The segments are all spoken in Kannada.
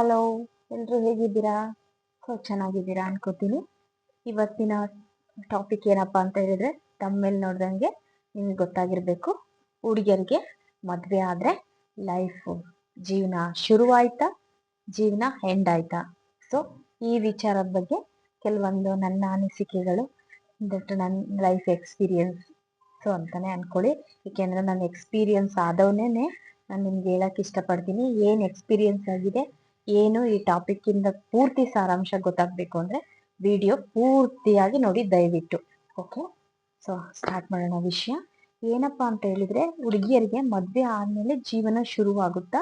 ಹಲೋ ಎಲ್ಲರೂ ಹೇಗಿದ್ದೀರಾ? ಸೊ ಚೆನ್ನಾಗಿದ್ದೀರಾ ಅನ್ಕೋತೀನಿ. ಇವತ್ತಿನ ಟಾಪಿಕ್ ಏನಪ್ಪ ಅಂತ ಹೇಳಿದ್ರೆ, ತಮ್ಮೇಲೆ ನೋಡ್ದಂಗೆ ನಿಮ್ಗೆ ಗೊತ್ತಾಗಿರಬೇಕು. ಹುಡುಗಿಯರಿಗೆ ಮದುವೆ ಆದರೆ ಲೈಫು ಜೀವನ ಶುರುವಾಯ್ತಾ? ಜೀವನ ಎಂಡ್ ಆಯ್ತಾ? ಸೊ ಈ ವಿಚಾರದ ಬಗ್ಗೆ ಕೆಲವೊಂದು ನನ್ನ ಅನಿಸಿಕೆಗಳು, ದಟ್ ನನ್ನ ಲೈಫ್ ಎಕ್ಸ್ಪೀರಿಯನ್ಸ್ ಸೊ ಅಂತಾನೆ ಅನ್ಕೊಳ್ಳಿ. ಏಕೆಂದ್ರೆ ನನ್ನ ಎಕ್ಸ್ಪೀರಿಯನ್ಸ್ ಆದವನೇ ನಾನು ನಿಮ್ಗೆ ಹೇಳಕ್ ಇಷ್ಟಪಡ್ತೀನಿ. ಏನು ಎಕ್ಸ್ಪೀರಿಯನ್ಸ್ ಆಗಿದೆ? ಏನು ಈ ಟಾಪಿಕ್ ಇಂದ ಪೂರ್ತಿ ಸಾರಾಂಶ ಗೊತ್ತಾಗ್ಬೇಕು ಅಂದ್ರೆ ವಿಡಿಯೋ ಪೂರ್ತಿಯಾಗಿ ನೋಡಿ ದಯವಿಟ್ಟು ಓಕೆ ಸೊ ಸ್ಟಾರ್ಟ್ ಮಾಡೋಣ ವಿಷಯ. ಏನಪ್ಪಾ ಅಂತ ಹೇಳಿದ್ರೆ, ಹುಡುಗಿಯರಿಗೆ ಮದುವೆ ಆದ್ಮೇಲೆ ಜೀವನ ಶುರುವಾಗುತ್ತಾ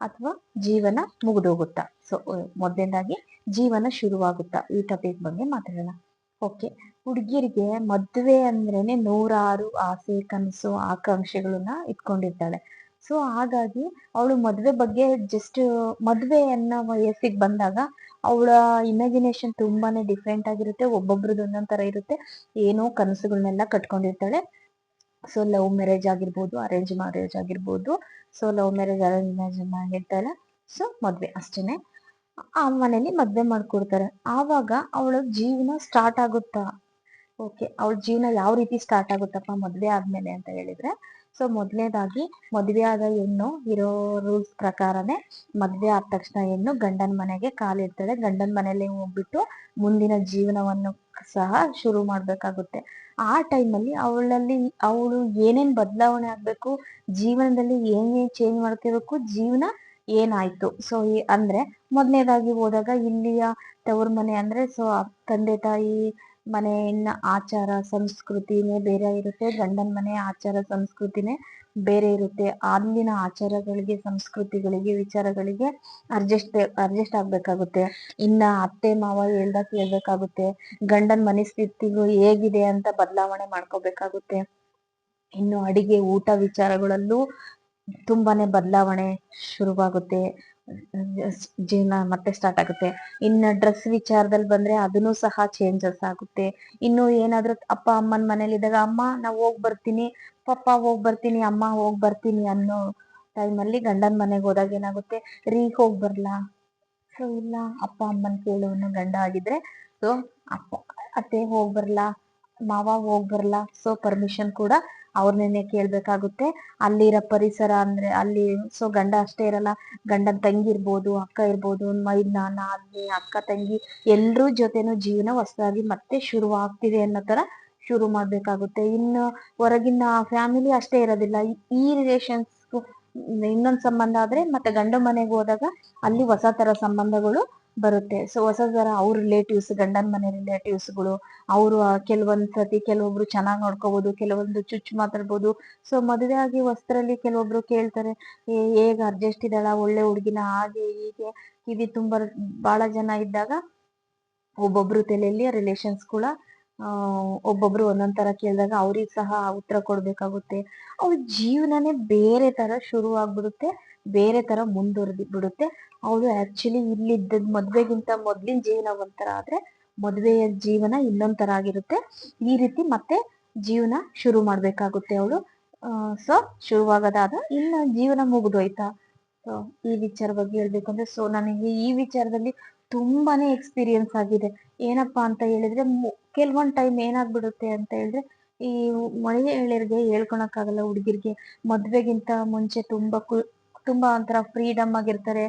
ಅಥವಾ ಜೀವನ ಮುಗಿದೋಗುತ್ತಾ? ಸೊ ಮೊದಲನೇದಾಗಿ ಜೀವನ ಶುರುವಾಗುತ್ತಾ? ಈ ಟಾಪಿಕ್ ಬಗ್ಗೆ ಮಾತಾಡೋಣ. ಓಕೆ ಹುಡುಗಿಯರಿಗೆ ಮದುವೆ ಅಂದ್ರೇನೆ ನೂರಾರು ಆಸೆ, ಕನಸು, ಆಕಾಂಕ್ಷೆಗಳನ್ನ ಇಟ್ಕೊಂಡಿರ್ತಾಳೆ. ಸೊ ಹಾಗಾಗಿ ಅವಳು ಮದ್ವೆ ಬಗ್ಗೆ ಜಸ್ಟ್ ಮದ್ವೆ ಅನ್ನೋ ವಯಸ್ಸಿಗೆ ಬಂದಾಗ ಅವಳ ಇಮ್ಯಾಜಿನೇಷನ್ ತುಂಬಾನೇ ಡಿಫ್ರೆಂಟ್ ಆಗಿರುತ್ತೆ, ಒಬ್ಬೊಬ್ರದ್ದು ಒಂದೊಂದ್ ತರ ಇರುತ್ತೆ. ಏನೋ ಕನಸುಗಳನ್ನೆಲ್ಲ ಕಟ್ಕೊಂಡಿರ್ತಾಳೆ. ಸೊ ಲವ್ ಮ್ಯಾರೇಜ್ ಆಗಿರ್ಬೋದು ಅರೇಂಜ್ ಮ್ಯಾರೇಜ್ ಆಗಿರ್ಬೋದು. So love marriage arrange marriage ಆಗಿರ್ತಾಳೆ so ಮದ್ವೆ ಅಷ್ಟೇನೆ. ಆ ಮನೇಲಿ ಮದ್ವೆ ಮಾಡ್ಕೊಡ್ತಾರೆ. ಆವಾಗ ಅವಳ ಜೀವನ ಸ್ಟಾರ್ಟ್ ಆಗುತ್ತಾ? ಓಕೆ ಅವಳ ಜೀವನ ಯಾವ ರೀತಿ ಸ್ಟಾರ್ಟ್ ಆಗುತ್ತಪ್ಪ ಮದ್ವೆ ಆದ್ಮೇಲೆ ಅಂತ ಹೇಳಿದ್ರೆ ಸೊ ಮೊದಲನೇದಾಗಿ ಮದುವೆ ಆದ ಹೆಣ್ಣು ಇರೋ ರೂಲ್ಸ್ ಪ್ರಕಾರನೇ ಮದುವೆ ಆದ ತಕ್ಷಣ ಹೆಣ್ಣು ಗಂಡನ ಮನೆಗೆ ಕಾಲಿಡ್ತಾಳೆ ಗಂಡನ ಮನೆಯಲ್ಲಿ ಹೋಗ್ಬಿಟ್ಟು ಮುಂದಿನ ಜೀವನವನ್ನು ಸಹ ಶುರು ಮಾಡಬೇಕಾಗುತ್ತೆ. ಆ ಟೈಮಲ್ಲಿ ಅವಳಲ್ಲಿ ಅವಳು ಏನೇನ್ ಬದಲಾವಣೆ ಆಗಬೇಕು, ಜೀವನದಲ್ಲಿ ಏನೇನು ಚೇಂಜ್ ಮಾಡ್ಕೋಬೇಕು, ಜೀವನ ಏನಾಯ್ತು? ಸೊ ಅಂದ್ರೆ ಮೊದಲನೇದಾಗಿ ಹೋದಾಗ ಇಲ್ಲಿಯ ತವ್ರ ಮನೆ ಅಂದ್ರೆ ಸೊ ತಂದೆ ತಾಯಿ ಮನೆಯನ್ನ ಆಚಾರ ಸಂಸ್ಕೃತಿನೇ ಬೇರೆ ಇರುತ್ತೆ, ಗಂಡನ ಮನೆ ಆಚಾರ ಸಂಸ್ಕೃತಿನೇ ಬೇರೆ ಇರುತ್ತೆ. ಅಲ್ಲಿನ ಆಚಾರಗಳಿಗೆ, ಸಂಸ್ಕೃತಿಗಳಿಗೆ, ವಿಚಾರಗಳಿಗೆ ಅಡ್ಜಸ್ಟ್ ಅಡ್ಜಸ್ಟ್ ಆಗ್ಬೇಕಾಗುತ್ತೆ. ಇನ್ನ ಅತ್ತೆ, ಮಾವ ಹೇಳ್ದಾಗ ಕೇಳ್ಬೇಕಾಗುತ್ತೆ. ಗಂಡನ ಮನಸ್ಥಿತಿಗೂ ಹೇಗಿದೆ ಅಂತ ಬದಲಾವಣೆ ಮಾಡ್ಕೋಬೇಕಾಗುತ್ತೆ. ಇನ್ನು ಅಡಿಗೆ, ಊಟ ವಿಚಾರಗಳಲ್ಲೂ ತುಂಬಾನೇ ಬದಲಾವಣೆ ಶುರುವಾಗುತ್ತೆ. ಜೀವನ ಮತ್ತೆ ಸ್ಟಾರ್ಟ್ ಆಗುತ್ತೆ. ಇನ್ನ ಡ್ರೆಸ್ ವಿಚಾರದಲ್ಲಿ ಬಂದ್ರೆ ಅದನ್ನು ಸಹ ಚೇಂಜಸ್ ಆಗುತ್ತೆ. ಇನ್ನು ಏನಾದ್ರೂ ಅಪ್ಪ, ಅಮ್ಮನ ಮನೇಲಿ ಇದ್ದಾಗ, ಅಮ್ಮ ನಾವು ಹೋಗ್ ಬರ್ತೀನಿ. ಪಪ್ಪ, ಹೋಗ್ ಬರ್ತೀನಿ. ಅಮ್ಮ, ಹೋಗ್ ಬರ್ತೀನಿ. ಅನ್ನೋ ಟೈಮಲ್ಲಿ ಗಂಡನ ಮನೆಗೆ ಹೋದಾಗ ಏನಾಗುತ್ತೆ? ರೀ, ಹೋಗ್ ಬರ್ಲಾ? ಸೊ ಇಲ್ಲ, ಅಪ್ಪ, ಅಮ್ಮನ್ ಕೇಳುವನು ಗಂಡ ಆಗಿದ್ರೆ, ಸೊ, ಅಪ್ಪ, ಅತ್ತೆ, ಹೋಗ್ ಬರ್ಲಾ? ಮಾವ, ಹೋಗ್ ಬರ್ಲಾ? ಸೊ ಪರ್ಮಿಷನ್ ಕೂಡ ಅವ್ರನ್ನೇ ಕೇಳ್ಬೇಕಾಗುತ್ತೆ. ಅಲ್ಲಿರೋ ಪರಿಸರ ಅಂದ್ರೆ ಅಲ್ಲಿ ಸೊ ಗಂಡ ಅಷ್ಟೇ ಇರಲ್ಲ. ಗಂಡನ ತಂಗಿ ಇರ್ಬೋದು, ಅಕ್ಕ ಇರ್ಬೋದು ಮೈದ್ ನಾನ ಅಲ್ಲಿ ಅಕ್ಕ, ತಂಗಿ ಎಲ್ರೂ ಜೊತೆನೂ ಜೀವನ ಹೊಸದಾಗಿ ಮತ್ತೆ ಶುರು ಆಗ್ತಿದೆ ಅನ್ನೋ ತರ ಶುರು ಮಾಡ್ಬೇಕಾಗುತ್ತೆ. ಇನ್ನು ಹೊರಗಿನ ಫ್ಯಾಮಿಲಿ ಅಷ್ಟೇ ಇರೋದಿಲ್ಲ. ಈ ರಿಲೇಷನ್ಸ್ ಇನ್ನೊಂದ್ ಸಂಬಂಧ ಆದ್ರೆ ಮತ್ತೆ ಗಂಡ ಮನೆಗೆ ಹೋದಾಗ ಅಲ್ಲಿ ಹೊಸ ತರ ಸಂಬಂಧಗಳು ಬರುತ್ತೆ. ಸೊ ಹೊಸ ಥರ ಅವ್ರ ರಿಲೇಟಿವ್ಸ್ ಗಂಡನ ಮನೆ ರಿಲೇಟಿವ್ಸ್ಗಳು ಅವರು ಕೆಲವೊಂದು ಸತಿ ಕೆಲವೊಬ್ರು ಚೆನ್ನಾಗಿ ನೋಡ್ಕೋಬಹುದು ಕೆಲವೊಂದು ಚುಚ್ಚು ಮಾತಾಡ್ಬೋದು. ಸೊ ಮದುವೆ ಆಗಿ ಹೊಸದ್ರಲ್ಲಿ ಕೆಲವೊಬ್ರು ಕೇಳ್ತಾರೆ ಹೇಗ್ ಅಡ್ಜಸ್ಟ್ ಇದ್ದಾಳ? ಒಳ್ಳೆ ಹುಡುಗಿನ? ಹಾಗೆ, ಹೀಗೆ? ಕಿವಿ ತುಂಬ ಬಹಳ ಜನ ಇದ್ದಾಗ ಒಬ್ಬೊಬ್ರು ತಲೆಯಲ್ಲಿ ರಿಲೇಷನ್ಸ್ ಕೂಡ ಒಬ್ಬೊಬ್ರು ಒಂದೊಂದ್ ತರ ಕೇಳಿದಾಗ ಅವ್ರಿಗೆ ಸಹ ಉತ್ತರ ಕೊಡ್ಬೇಕಾಗುತ್ತೆ. ಅವ್ರ ಜೀವನನೇ ಬೇರೆ ತರ ಶುರು ಆಗ್ಬಿಡುತ್ತೆ ಬೇರೆ ತರ ಮುಂದುವರೆದಿ ಬಿಡುತ್ತೆ. ಅವಳು ಆಕ್ಚುಲಿ ಇಲ್ಲಿದ್ದ ಮದ್ವೆಗಿಂತ ಮೊದ್ಲಿನ ಜೀವನ ಒಂಥರ ಆದ್ರೆ ಮದ್ವೆಯ ಜೀವನ ಇನ್ನೊಂದ್ ಆಗಿರುತ್ತೆ. ಈ ರೀತಿ ಮತ್ತೆ ಜೀವನ ಶುರು ಮಾಡ್ಬೇಕಾಗುತ್ತೆ ಅವಳು ಸೊ ಶುರುವಾಗದಾದ ಇನ್ನ ಜೀವನ ಮುಗಿದೋಯ್ತಾ? ಸೊ ಈ ವಿಚಾರ ಬಗ್ಗೆ ಹೇಳ್ಬೇಕು ಅಂದ್ರೆ ಸೊ ನನಗೆ ಈ ವಿಚಾರದಲ್ಲಿ ತುಂಬಾನೇ ಎಕ್ಸ್ಪೀರಿಯನ್ಸ್ ಆಗಿದೆ. ಏನಪ್ಪಾ ಅಂತ ಹೇಳಿದ್ರೆ ಕೆಲವೊಂದ್ ಟೈಮ್ ಏನಾಗ್ಬಿಡುತ್ತೆ ಅಂತ ಹೇಳಿದ್ರೆ, ಈ ಮಹಿಳೆಯರಿಗೆ ಹೇಳ್ಕೊಳಕ್ಕಾಗಲ್ಲ ಹುಡುಗಿರ್ಗೆ. ಮದ್ವೆಗಿಂತ ಮುಂಚೆ ತುಂಬಾ ತುಂಬಾ ಒಂಥರ ಫ್ರೀಡಮ್ ಆಗಿರ್ತಾರೆ.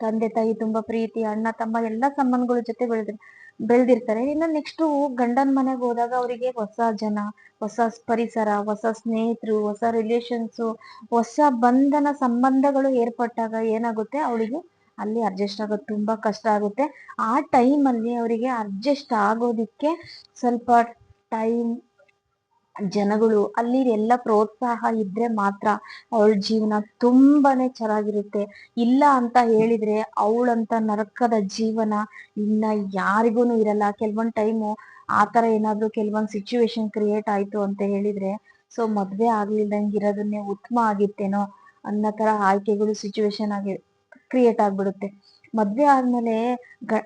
ತಂದೆ, ತಾಯಿ ತುಂಬಾ ಪ್ರೀತಿ, ಅಣ್ಣ, ತಮ್ಮ ಎಲ್ಲಾ ಸಂಬಂಧಗಳ ಜೊತೆ ಬೆಳೆದಿರ್, ಬೆಳೆದಿರ್ತಾರೆ. ಇನ್ನು ನೆಕ್ಸ್ಟ್ ಗಂಡನ ಮನೆಗೆ ಹೋದಾಗ ಅವರಿಗೆ ಹೊಸ ಜನ, ಹೊಸ ಪರಿಸರ, ಹೊಸ ಸ್ನೇಹಿತರು, ಹೊಸ ರಿಲೇಷನ್ಸ್ ಹೊಸ ಬಂಧನ ಸಂಬಂಧಗಳು ಏರ್ಪಟ್ಟಾಗ ಏನಾಗುತ್ತೆ? ಅವಳಿಗೆ ಅಲ್ಲಿ ಅಡ್ಜಸ್ಟ್ ಆಗೋದು ತುಂಬಾ ಕಷ್ಟ ಆಗುತ್ತೆ. ಆ ಟೈಮಲ್ಲಿ ಅವರಿಗೆ ಅಡ್ಜಸ್ಟ್ ಆಗೋದಿಕ್ಕೆ ಸ್ವಲ್ಪ ಟೈಮ್ ಜನಗಳು ಅಲ್ಲಿ ಎಲ್ಲ ಪ್ರೋತ್ಸಾಹ ಇದ್ರೆ ಮಾತ್ರ ಅವಳ ಜೀವನ ತುಂಬಾನೇ ಚೆನ್ನಾಗಿರುತ್ತೆ. ಇಲ್ಲ ಅಂತ ಹೇಳಿದ್ರೆ ಅವಳಂತ ನರಕದ ಜೀವನ ಇನ್ನ ಯಾರಿಗೂನು ಇರಲ್ಲ. ಕೆಲವೊಂದ್ ಟೈಮು ಆತರ ಏನಾದ್ರು ಕೆಲವೊಂದ್ ಸಿಚುವೇಶನ್ ಕ್ರಿಯೇಟ್ ಆಯ್ತು ಅಂತ ಹೇಳಿದ್ರೆ ಸೊ ಮದ್ವೆ ಆಗ್ಲಿಲ್ದಂಗೆ ಇರೋದನ್ನೇ ಉತ್ತಮ ಆಗಿತ್ತೇನೋ ಅನ್ನೋ ತರ ಆಯ್ಕೆಗಳು ಸಿಚುವೇಶನ್ ಆಗಿ ಕ್ರಿಯೇಟ್ ಆಗ್ಬಿಡುತ್ತೆ. ಮದ್ವೆ ಆದ್ಮೇಲೆ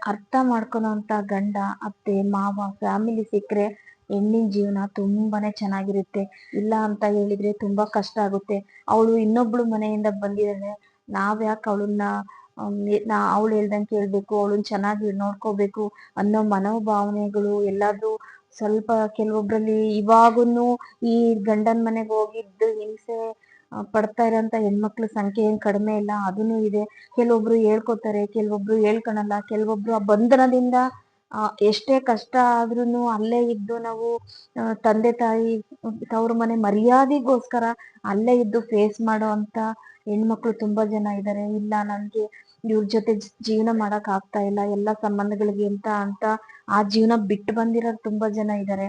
ಅರ್ಥ ಮಾಡ್ಕೊಳೋ ಅಂತ ಗಂಡ, ಅತ್ತೆ, ಮಾವ ಫ್ಯಾಮಿಲಿ ಸಿಕ್ಕರೆ ಹೆಣ್ಣಿನ ಜೀವನ ತುಂಬಾನೇ ಚೆನ್ನಾಗಿರುತ್ತೆ. ಇಲ್ಲ ಅಂತ ಹೇಳಿದ್ರೆ ತುಂಬಾ ಕಷ್ಟ ಆಗುತ್ತೆ. ಅವಳು ಇನ್ನೊಬ್ಳು ಮನೆಯಿಂದ ಬಂದಿದ್ದಾಳೆ. ನಾವ್ ಯಾಕೆ ಅವಳನ್ನ ನಾ, ಅವಳು ಹೇಳ್ದಂಗೆ ಕೇಳ್ಬೇಕು, ಅವಳನ್ನ ಚೆನ್ನಾಗಿ ನೋಡ್ಕೋಬೇಕು ಅನ್ನೋ ಮನೋಭಾವನೆಗಳು ಎಲ್ಲಾದ್ರೂ ಸ್ವಲ್ಪ ಕೆಲವೊಬ್ರಲ್ಲಿ ಇವಾಗೂ ಈ ಗಂಡನ ಮನೆಗೆ ಹೋಗಿದ್ದು ಹಿಂಸೆ ಪಡ್ತಾ ಇರೋಂಥ ಹೆಣ್ಮಕ್ಳ ಸಂಖ್ಯೆ ಏನ್ ಕಡಿಮೆ ಇಲ್ಲ ಅದೂ ಇದೆ. ಕೆಲವೊಬ್ರು ಹೇಳ್ಕೊತಾರೆ, ಕೆಲವೊಬ್ರು ಹೇಳ್ಕೊಳಲ್ಲ, ಕೆಲವೊಬ್ರು ಆ ಬಂಧನದಿಂದ ಎಷ್ಟೇ ಕಷ್ಟ ಆದ್ರೂನು ಅಲ್ಲೇ ಇದ್ದು ನಾವು ತಂದೆ ತಾಯಿ, ತವ್ರ ಮನೆ ಮರ್ಯಾದೆಗೋಸ್ಕರ ಅಲ್ಲೇ ಇದ್ದು ಫೇಸ್ ಮಾಡೋ ಅಂತ ಹೆಣ್ಮಕ್ಳು ತುಂಬಾ ಜನ ಇದ್ದಾರೆ ಇಲ್ಲ ನನ್ಗೆ ಇವ್ರ ಜೊತೆ ಜೀವನ ಮಾಡಕ್ ಆಗ್ತಾ ಇಲ್ಲ, ಎಲ್ಲಾ ಸಂಬಂಧಗಳಿಗೆ ಅಂತ ಅಂತ ಆ ಜೀವನ ಬಿಟ್ಟು ಬಂದಿರೋ ತುಂಬಾ ಜನ ಇದ್ದಾರೆ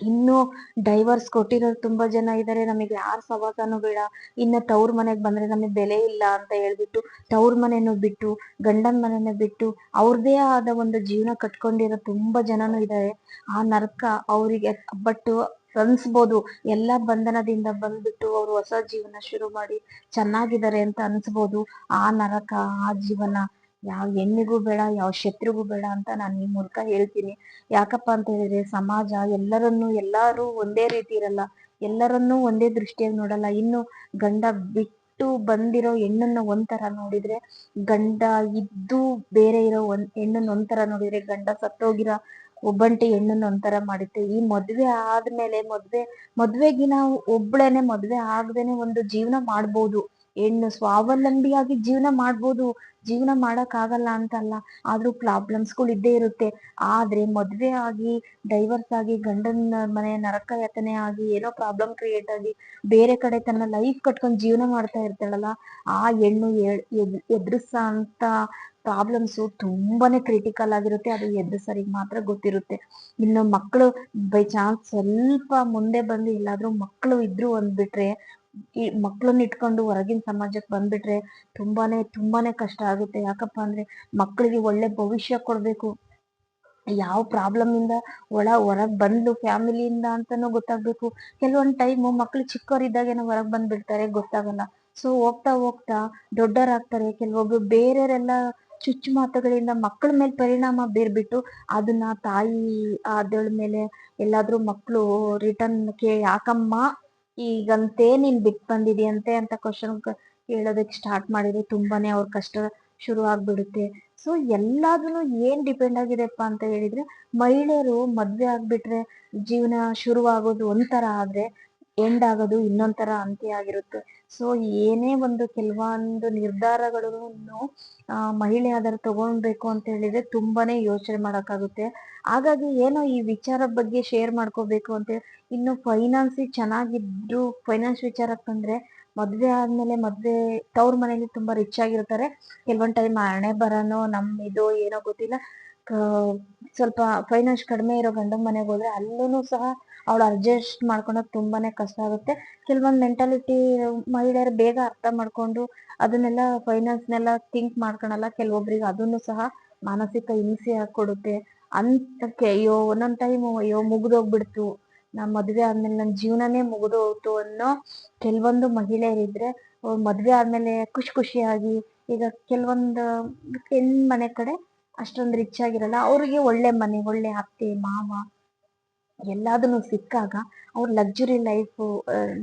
ಇನ್ನು ಡೈವರ್ಸ್ ಕೊಟ್ಟಿರೋರು ತುಂಬಾ ಜನ ಇದ್ದಾರೆ ನಮಗೆ ಯಾರ್ ಸವಾಸನೂ ಬೇಡ. ಇನ್ನ ತವ್ರ ಮನೆಗೆ ಬಂದ್ರೆ ನಮಗೆ ಬೆಲೆ ಇಲ್ಲ ಅಂತ ಹೇಳ್ಬಿಟ್ಟು ತವ್ರ ಮನೆನೂ ಬಿಟ್ಟು, ಗಂಡನ ಮನೆನ ಬಿಟ್ಟು ಅವ್ರದೇ ಆದ ಒಂದು ಜೀವನ ಕಟ್ಕೊಂಡಿರೋ ತುಂಬಾ ಜನನು ಇದ್ದಾರೆ ಆ ನರಕ ಅವರಿಗೆ ಬಟ್ ಅನ್ಸ್ಬೋದು. ಎಲ್ಲಾ ಬಂಧನದಿಂದ ಬಂದ್ಬಿಟ್ಟು ಅವ್ರು ಹೊಸ ಜೀವನ ಶುರು ಮಾಡಿ ಚೆನ್ನಾಗಿದ್ದಾರೆ ಅಂತ ಅನ್ಸ್ಬೋದು. ಆ ನರಕ, ಆ ಜೀವನ ಯಾವ ಹೆಣ್ಣಿಗೂ ಬೇಡ, ಯಾವ ಶತ್ರುಗೂ ಬೇಡ ಅಂತ ನಾನು ಈ ಮೂಲಕ ಹೇಳ್ತೀನಿ. ಯಾಕಪ್ಪ ಅಂತ ಹೇಳಿದ್ರೆ ಸಮಾಜ ಎಲ್ಲರನ್ನು ಎಲ್ಲಾರು ಒಂದೇ ರೀತಿ ಇರಲ್ಲ, ಎಲ್ಲರನ್ನೂ ಒಂದೇ ದೃಷ್ಟಿಯಾಗಿ ನೋಡಲ್ಲ. ಇನ್ನು ಗಂಡ ಬಿಟ್ಟು ಬಂದಿರೋ ಹೆಣ್ಣನ್ನ ಒಂಥರ ನೋಡಿದ್ರೆ, ಗಂಡ ಇದ್ದು ಬೇರೆ ಇರೋ ಒಂದ್ ಹೆಣ್ಣನ್ನ ಒಂಥರ ನೋಡಿದ್ರೆ, ಗಂಡ ಸತ್ತೋಗಿರೋ ಒಬ್ಬಂಟಿ ಹೆಣ್ಣನ್ನ ಒಂಥರ ಮಾಡುತ್ತೆ. ಈ ಮದ್ವೆ ಆದ್ಮೇಲೆ ಮದ್ವೆ, ಮದ್ವೆಗಿನ ಒಬ್ಳೇನೆ ಮದ್ವೆ ಆಗ್ದೇನೆ ಒಂದು ಜೀವನ ಮಾಡ್ಬೋದು. ಹೆಣ್ಣು ಸ್ವಾವಲಂಬಿಯಾಗಿ ಜೀವನ ಮಾಡ್ಬೋದು. ಜೀವನ ಮಾಡಕ್ ಆಗಲ್ಲ ಅಂತಲ್ಲ. ಆದ್ರೂ ಪ್ರಾಬ್ಲಮ್ಸ್ಗಳು ಇದ್ದೇ ಇರುತ್ತೆ. ಆದ್ರೆ ಮದ್ವೆ ಆಗಿ ಡೈವರ್ಸ್ ಆಗಿ, ಗಂಡನ ಮನೆ ನರಕ ಯಾತನೆ ಆಗಿ, ಏನೋ ಪ್ರಾಬ್ಲಮ್ ಕ್ರಿಯೇಟ್ ಆಗಿ, ಬೇರೆ ಕಡೆ ತನ್ನ ಲೈಫ್ ಕಟ್ಕೊಂಡ್ ಜೀವನ ಮಾಡ್ತಾ ಇರ್ತಾಳಲ್ಲ, ಆ ಹೆಣ್ಣು ಎದುರಿಸ ಅಂತ ಪ್ರಾಬ್ಲಮ್ಸ್ ತುಂಬಾನೇ ಕ್ರಿಟಿಕಲ್ ಆಗಿರುತ್ತೆ. ಅದು ಎದುರಿಸರಿಗೆ ಮಾತ್ರ ಗೊತ್ತಿರುತ್ತೆ. ಇನ್ನು ಮಕ್ಕಳು ಬೈ ಚಾನ್ಸ್ ಸ್ವಲ್ಪ ಮುಂದೆ ಬಂದು ಎಲ್ಲಾದ್ರೂ ಮಕ್ಕಳು ಇದ್ರು ಅಂದ್ಬಿಟ್ರೆ ಈ ಮಕ್ಕಳನ್ನ ಇಟ್ಕೊಂಡು ಹೊರಗಿನ ಸಮಾಜಕ್ಕೆ ಬಂದ್ಬಿಟ್ರೆ ತುಂಬಾನೇ ತುಂಬಾನೇ ಕಷ್ಟ ಆಗುತ್ತೆ. ಯಾಕಪ್ಪ ಅಂದ್ರೆ ಮಕ್ಕಳಿಗೆ ಒಳ್ಳೆ ಭವಿಷ್ಯ ಕೊಡ್ಬೇಕು. ಯಾವ ಪ್ರಾಬ್ಲಮ್ ಇಂದ ಒಳ, ಹೊರಗ್ ಬಂದ್ಲು ಫ್ಯಾಮಿಲಿಯಿಂದ ಅಂತಾನು ಗೊತ್ತಾಗ್ಬೇಕು. ಕೆಲವೊಂದ್ ಟೈಮು ಮಕ್ಳು ಚಿಕ್ಕವರಿದ್ದಾಗೇನೋ ಹೊರಗ್ ಬಂದ್ಬಿಡ್ತಾರೆ, ಗೊತ್ತಾಗಲ್ಲ. ಸೊ ಹೋಗ್ತಾ ಹೋಗ್ತಾ ದೊಡ್ಡವರಾಗ್ತಾರೆ ಕೆಲವೊಬ್ರು ಬೇರೆಯವರೆಲ್ಲ ಚುಚ್ಚು ಮಾತುಗಳಿಂದ ಮಕ್ಕಳ ಮೇಲೆ ಪರಿಣಾಮ ಬೀರ್ಬಿಟ್ಟು ಅದನ್ನ ತಾಯಿ ಆದಳ ಮೇಲೆ ಎಲ್ಲಾದ್ರೂ ಮಕ್ಕಳು ರಿಟರ್ನ್ ಕೇ ಯಾಕಮ್ಮ ಈಗಂತೆ ನೀನ್ ಬಿಟ್ ಬಂದಿದ್ಯಂತೆ ಅಂತ ಕ್ವಶನ್ ಹೇಳೋದಕ್ಕೆ ಸ್ಟಾರ್ಟ್ ಮಾಡಿದ್ರೆ ತುಂಬಾನೇ ಅವ್ರ ಕಷ್ಟ ಶುರು ಆಗ್ಬಿಡುತ್ತೆ. ಸೊ ಎಲ್ಲಾದ್ರೂ ಏನ್ ಡಿಪೆಂಡ್ ಆಗಿದೆಪ್ಪ ಅಂತ ಹೇಳಿದ್ರೆ ಮಹಿಳೆಯರು ಮದ್ವೆ ಆಗ್ಬಿಟ್ರೆ ಜೀವನ ಶುರು ಆಗೋದು ಒಂಥರ ಆದ್ರೆ ಎಂಡ್ ಆಗೋದು ಇನ್ನೊಂಥರ ಅಂತ್ಯ ಆಗಿರುತ್ತೆ. ಸೊ ಏನೇ ಒಂದು ಕೆಲವೊಂದು ನಿರ್ಧಾರಗಳನ್ನು ಮಹಿಳೆ ಆದರೂ ತಗೊಳ್ಬೇಕು ಅಂತ ಹೇಳಿದ್ರೆ ತುಂಬಾನೇ ಯೋಚನೆ ಮಾಡೋಕ್ಕಾಗುತ್ತೆ. ಹಾಗಾಗಿ ಏನೋ ಈ ವಿಚಾರ ಬಗ್ಗೆ ಶೇರ್ ಮಾಡ್ಕೋಬೇಕು ಅಂತ ಇನ್ನು ಫೈನಾನ್ಸಿ ಚೆನ್ನಾಗಿದ್ದು ಫೈನಾನ್ಸ್ ವಿಚಾರಕ್ಕೆ ಬಂದ್ರೆ ಮದ್ವೆ ಆದ್ಮೇಲೆ ಮದ್ವೆ, ತವ್ರ ಮನೇಲಿ ತುಂಬಾ ರಿಚ್ ಆಗಿರ್ತಾರೆ. ಕೆಲವೊಂದ್ ಟೈಮ್ ಹಣೆ ಬರನೋ ನಮ್ ಇದು ಏನೋ ಗೊತ್ತಿಲ್ಲ. ಸ್ವಲ್ಪ ಫೈನಾನ್ಸ್ ಕಡಿಮೆ ಇರೋ ಗಂಡನ ಮನೆಗೆ ಹೋದ್ರೆ ಅಲ್ಲೂ ಸಹ ಅವಳು ಅಡ್ಜಸ್ಟ್ ಮಾಡ್ಕೊಳಕ್ ತುಂಬಾನೇ ಕಷ್ಟ ಆಗುತ್ತೆ. ಕೆಲವೊಂದು ಮೆಂಟಾಲಿಟಿ ಮಹಿಳೆಯರು ಬೇಗ ಅರ್ಥ ಮಾಡ್ಕೊಂಡು ಅದನ್ನೆಲ್ಲ ಫೈನಾನ್ಸ್ನೆಲ್ಲ ಥಿಂಕ್ ಮಾಡ್ಕೊಳಲ್ಲ, ಕೆಲವೊಬ್ರಿಗೆ ಅದನ್ನು ಸಹ ಮಾನಸಿಕ ಹಿಂಸೆ ಕೊಡುತ್ತೆ ಅಂತಕ್ಕೆ ಅಯ್ಯೋ, ಒಂದೊಂದ್ ಟೈಮ್ ಅಯ್ಯೋ ಮುಗಿದೋಗ್ಬಿಡ್ತು. ನಾ ಮದ್ವೆ ಆದ್ಮೇಲೆ ನನ್ನ ಜೀವನನೇ ಮುಗ್ದೋಯ್ತು ಅನ್ನೋ ಕೆಲವೊಂದು ಮಹಿಳೆಯರಿದ್ರೆ ಮದ್ವೆ ಆದ್ಮೇಲೆ ಖುಷಿ ಖುಷಿಯಾಗಿ ಈಗ ಕೆಲವೊಂದು ಹೆಣ್ ಮನೆ ಕಡೆ ಅಷ್ಟೊಂದು ರಿಚ್ ಆಗಿರಲ್ಲ, ಅವ್ರಿಗೆ ಒಳ್ಳೆ ಮನೆ, ಒಳ್ಳೆ ಅತ್ತೆ, ಮಾವ ಎಲ್ಲಾದನ್ನು ಸಿಕ್ಕಾಗ ಅವ್ರು ಲಕ್ಸುರಿ ಲೈಫ್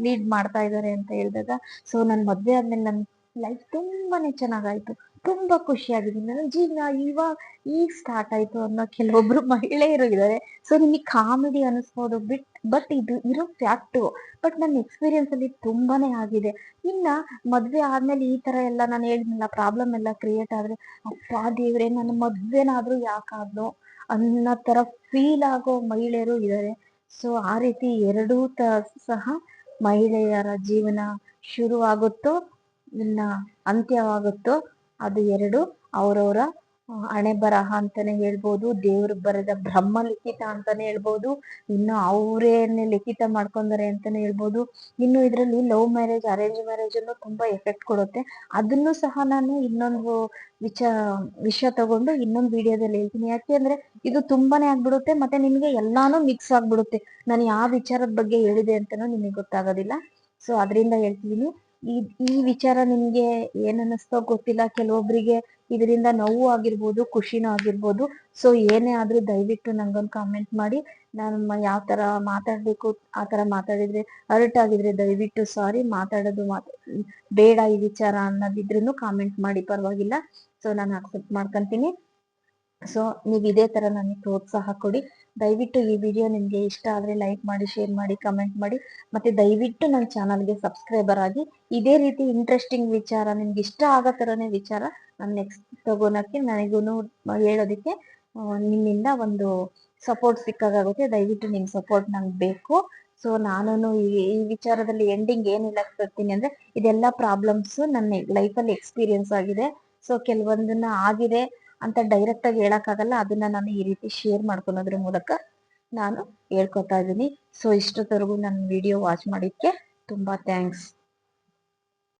ಲೀಡ್ ಮಾಡ್ತಾ ಇದ್ದಾರೆ ಅಂತ ಹೇಳಿದಾಗ ಸೊ ನನ್ನ ಮದ್ವೆ ಆದ್ಮೇಲೆ ನನ್ನ ಲೈಫ್ ತುಂಬಾನೇ ಚೆನ್ನಾಗಾಯ್ತು. ತುಂಬಾ ಖುಷಿಯಾಗಿದ್ದೀನಿ. ನನ್ನ ಜೀವನ ಇವಾಗ ಈಗ ಸ್ಟಾರ್ಟ್ ಆಯ್ತು ಅನ್ನೋ ಕೆಲವೊಬ್ರು ಮಹಿಳೆಯರು ಇದ್ದಾರೆ ಸೊ ನಿಮಗೆ ಕಾಮಿಡಿ ಅನಿಸ್ಬೋದು ಬಿಟ್ ಬಟ್ ಇದು ಇರೋ ಫ್ಯಾಕ್ಟು ಬಟ್ ನನ್ನ ಎಕ್ಸ್ಪೀರಿಯನ್ಸ್ ಅಲ್ಲಿ ತುಂಬಾನೇ ಆಗಿದೆ. ಇನ್ನ ಮದ್ವೆ ಆದ್ಮೇಲೆ ಈ ತರ ಎಲ್ಲ ನಾನು ಹೇಳಿದ್ನಲ್ಲ ಪ್ರಾಬ್ಲಮ್ ಎಲ್ಲ ಕ್ರಿಯೇಟ್ ಆದ್ರೆ, ಅಪ್ಪ ದೇವ್ರೆ, ನನ್ನ ಮದ್ವೆನಾದ್ರೂ ಯಾಕಾದ್ಲು ಅನ್ನೋ ತರ ಫೀಲ್ ಆಗೋ ಮಹಿಳೆಯರು ಇದ್ದಾರೆ ಸೊ ಆ ರೀತಿ ಎರಡೂ ತ ಸಹ ಮಹಿಳೆಯರ ಜೀವನ ಶುರು ಆಗುತ್ತೋ ಇನ್ನ ಅಂತ್ಯವಾಗುತ್ತೋ, ಅದು ಎರಡು ಅವ್ರವ್ರ ಹಣೆ ಬರಹ ಅಂತಾನೆ ಹೇಳ್ಬೋದು, ದೇವ್ರು ಬರೆದ ಬ್ರಹ್ಮ ಲಿಖಿತ ಅಂತಾನೆ ಹೇಳ್ಬೋದು, ಇನ್ನು ಅವರೇನೆ ಲಿಖಿತ ಮಾಡ್ಕೊಂಡಾರೆ ಅಂತಾನೆ ಹೇಳ್ಬೋದು. ಇನ್ನು ಇದರಲ್ಲಿ ಲವ್ ಮ್ಯಾರೇಜ್ ಅರೇಂಜ್ ಮ್ಯಾರೇಜ್ ಅನ್ನು ತುಂಬಾ ಎಫೆಕ್ಟ್ ಕೊಡುತ್ತೆ. ಅದನ್ನು ಸಹ ನಾನು ಇನ್ನೊಂದು ವಿಚ, ವಿಷಯ ತಗೊಂಡು ಇನ್ನೊಂದು ವಿಡಿಯೋದಲ್ಲಿ ಹೇಳ್ತೀನಿ. ಯಾಕೆಂದ್ರೆ ಇದು ತುಂಬಾನೇ ಆಗ್ಬಿಡುತ್ತೆ, ಮತ್ತೆ ನಿಮ್ಗೆ ಎಲ್ಲಾನು ಮಿಕ್ಸ್ ಆಗ್ಬಿಡುತ್ತೆ. ನಾನು ಯಾವ ವಿಚಾರದ ಬಗ್ಗೆ ಹೇಳಿದೆ ಅಂತಾನು ನಿಮಗೆ ಗೊತ್ತಾಗೋದಿಲ್ಲ. ಸೊ ಅದರಿಂದ ಹೇಳ್ತಿದೀನಿ. ಈ ಈ ವಿಚಾರ ನಿಮ್ಗೆ ಏನ್ ಅನ್ನಿಸ್ತೋ ಗೊತ್ತಿಲ್ಲ. ಕೆಲವೊಬ್ರಿಗೆ ಇದರಿಂದ ನೋವು ಆಗಿರ್ಬೋದು, ಖುಷಿನೂ ಆಗಿರ್ಬೋದು. ಸೊ ಏನೇ ಆದ್ರೂ ದಯವಿಟ್ಟು ನಂಗೊಂದು ಕಾಮೆಂಟ್ ಮಾಡಿ. ನಾನು ಯಾವ ತರ ಮಾತಾಡ್ಬೇಕು, ಆ ತರ ಮಾತಾಡಿದ್ರೆ ಅರ್ಟ್ ಆಗಿದ್ರೆ ದಯವಿಟ್ಟು ಸಾರಿ ಮಾತಾಡೋದು ಮಾತ್ ಬೇಡ ಈ ವಿಚಾರ ಅನ್ನೋದಿದ್ರು ಕಾಮೆಂಟ್ ಮಾಡಿ, ಪರವಾಗಿಲ್ಲ. ಸೊ ನಾನು ಅಕ್ಸೆಪ್ಟ್ ಮಾಡ್ಕೊಂತೀನಿ. ಸೊ ನೀವು ಇದೇ ತರ ನನಗೆ ಪ್ರೋತ್ಸಾಹ ಕೊಡಿ. ದಯವಿಟ್ಟು ಈ ವಿಡಿಯೋ ನಿಮ್ಗೆ ಇಷ್ಟ ಆದ್ರೆ ಲೈಕ್ ಮಾಡಿ ಶೇರ್ ಮಾಡಿ ಕಮೆಂಟ್ ಮಾಡಿ, ಮತ್ತೆ ದಯವಿಟ್ಟು ನನ್ನ ಚಾನಲ್ಗೆ ಸಬ್ಸ್ಕ್ರೈಬರ್ ಆಗಿ ಇದೇ ರೀತಿ ಇಂಟ್ರೆಸ್ಟಿಂಗ್ ವಿಚಾರ ನಿಮ್ಗೆ ಇಷ್ಟ ಆಗೋ ಥರನೇ ವಿಚಾರ ನಾನು ನೆಕ್ಸ್ಟ್ ತಗೋಣಕ್ಕೆ ನನಗೂ ಹೇಳೋದಕ್ಕೆ ನಿಮ್ಮಿಂದ ಒಂದು ಸಪೋರ್ಟ್ ಸಿಕ್ಕಾಗುತ್ತೆ. ದಯವಿಟ್ಟು ನಿಮ್ಮ ಸಪೋರ್ಟ್ ನಂಗೆ ಬೇಕು. ಸೊ ನಾನು ಈ ಈ ವಿಚಾರದಲ್ಲಿ ಎಂಡಿಂಗ್ ಏನಿಲ್ಲ ಬರ್ತೀನಿ ಅಂದ್ರೆ ಇದೆಲ್ಲ ಪ್ರಾಬ್ಲಮ್ಸ್ ನನ್ನ ಲೈಫಲ್ಲಿ ಎಕ್ಸ್ಪೀರಿಯನ್ಸ್ ಆಗಿದೆ. ಸೊ ಕೆಲವೊಂದನ್ನ ಆಗಿದೆ. ಅಂತ ಡೈರೆಕ್ಟ್ ಆಗಿ ಹೇಳಕ್ಕಾಗಲ್ಲ. ಅದನ್ನ ನಾನು ಈ ರೀತಿ ಶೇರ್ ಮಾಡ್ಕೊಳೋದ್ರ ಮೂಲಕ ನಾನು ಹೇಳ್ಕೊತಾ ಇದ್ದೀನಿ. ಸೊ ಇಷ್ಟೊತ್ತವರೆಗೂ ನನ್ನ ವಿಡಿಯೋ ವಾಚ್ ಮಾಡಿದ್ದಕ್ಕೆ ತುಂಬಾ ಥ್ಯಾಂಕ್ಸ್